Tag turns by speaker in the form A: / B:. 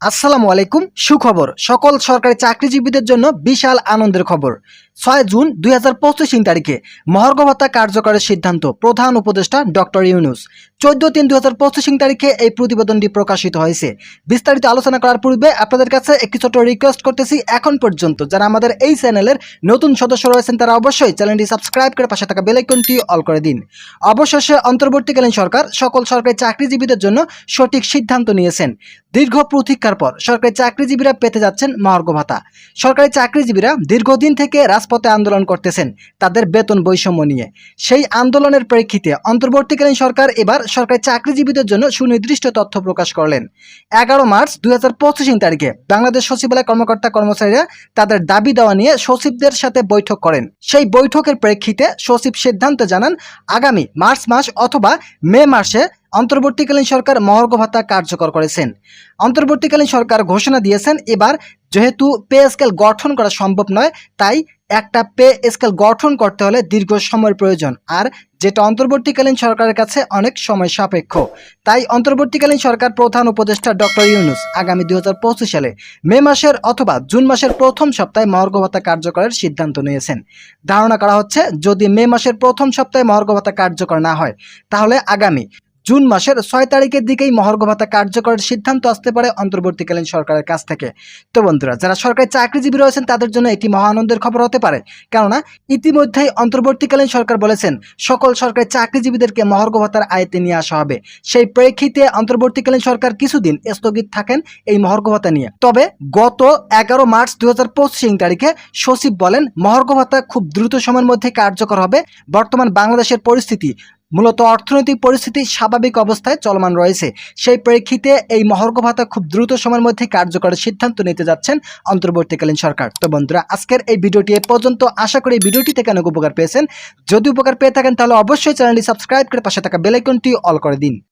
A: আসসালামু আলাইকুম সুখবর। সকল সরকারি চাকরিজীবীদের জন্য বিশাল আনন্দের খবর। ছয় জুন দুই হাজার পঁচিশ তারিখে মহার্ঘ ভাতা কার্যকরের সিদ্ধান্ত প্রধান উপদেষ্টা ডক্টর ইউনুস। চোদ্দ তিন দুই হাজার পঁচিশ তারিখে এই প্রতিবেদনটি প্রকাশিত হয়েছে। বিস্তারিত আলোচনা করার পূর্বে আপনাদের কাছে একটি ছোট রিকোয়েস্ট করতেছি এখন পর্যন্ত। যারা আমাদের এই চ্যানেলের নতুন সদস্য রয়েছেন, তারা অবশ্যই চ্যানেলটি সাবস্ক্রাইব করে পাশে থাকা বেলাইকনটি অল করে দিন। অবশেষে অন্তর্বর্তীকালীন সরকার সকল সরকারি চাকরিজীবীদের জন্য সঠিক সিদ্ধান্ত নিয়েছেন। দীর্ঘ প্রতীক্ষার পর সরকারি চাকরিজীবীরা পেতে যাচ্ছেন মহার্ঘ ভাতা। সরকারি চাকরিজীবীরা দীর্ঘদিন থেকে রাজপথে আন্দোলন করতেছেন তাদের বেতন বৈষম্য নিয়ে। সেই আন্দোলনের প্রেক্ষিতে অন্তর্বর্তীকালীন সরকার এবার সরকারি চাকরিজীবীদের জন্য সুনির্দিষ্ট তথ্য প্রকাশ করলেন। এগারো মার্চ দুই হাজার পঁচিশ তারিখে বাংলাদেশ সচিবালয় কর্মকর্তা কর্মচারীরা তাদের দাবি দেওয়া নিয়ে সচিবদের সাথে বৈঠক করেন। সেই বৈঠকের প্রেক্ষিতে সচিব সিদ্ধান্ত জানান, আগামী মার্চ মাস অথবা মে মাসে অন্তর্বর্তীকালীন সরকার মহার্ঘ ভাতা কার্যকর করেছেন। অন্তর্বর্তীকালীন সরকার ঘোষণা দিয়েছেন, এবার যেহেতু পে স্কেল গঠন করা সম্ভব নয়, তাই একটা পে স্কেল গঠন করতে হলে দীর্ঘ সময়ের প্রয়োজন। আর যেটা অন্তর্বর্তীকালীন সরকারের কাছে অনেক সময় সাপেক্ষ। তাই অন্তর্বর্তীকালীন সরকার প্রধান উপদেষ্টা ডক্টর ইউনুস আগামী দু হাজার পঁচিশ সালে মে মাসের অথবা জুন মাসের প্রথম সপ্তাহে মহার্ঘ ভাতা কার্যকরের সিদ্ধান্ত নিয়েছেন। ধারণা করা হচ্ছে, যদি মে মাসের প্রথম সপ্তাহে মহার্ঘ ভাতা কার্যকর না হয়, তাহলে আগামী জুন মাসের ছয় তারিখের দিকেই মহার্ঘ ভাতা কার্যকরের সিদ্ধান্ত আসতে পারে অন্তর্বর্তীকালীন সরকারের কাছ থেকে। তো বন্ধুরা, যারা সরকারি চাকরিজীবী রয়েছেন, তাদের জন্য এটি মহানন্দের খবর হতে পারে। কেননা, ইতিমধ্যেই অন্তর্বর্তীকালীন সরকার বলেছেন, সকল সরকারি চাকরিজীবীদেরকে মহার্ঘ ভাতার আয়তে নিয়ে আসা হবে। সেই প্রেক্ষিতে অন্তর্বর্তীকালীন সরকার কিছুদিন স্থগিত থাকেন এই মহার্ঘ ভাতা নিয়ে। তবে গত এগারো মার্চ দু হাজার পঁচিশ তারিখে সচিব বলেন মহার্ঘ ভাতা খুব দ্রুত সময়ের মধ্যে কার্যকর হবে। বর্তমান বাংলাদেশের পরিস্থিতি মূলত অর্থনৈতিক পরিস্থিতি স্বাভাবিক অবস্থায় চলমান রয়েছে। সেই প্রেক্ষিতে এই মহর্ঘ ভাতা খুব দ্রুত সময়ের মধ্যে কার্যকর সিদ্ধান্ত নিতে যাচ্ছেন অন্তর্বর্তীকালীন সরকার। তো বন্ধুরা, আজকের এই ভিডিওটি এ পর্যন্ত। আশা করি ভিডিওটি থেকে অনেক উপকার পেয়েছেন। যদি উপকার পেয়ে থাকেন, তাহলে অবশ্যই চ্যানেলটি সাবস্ক্রাইব করে পাশে থাকা বেলাইকনটি অল করে দিন।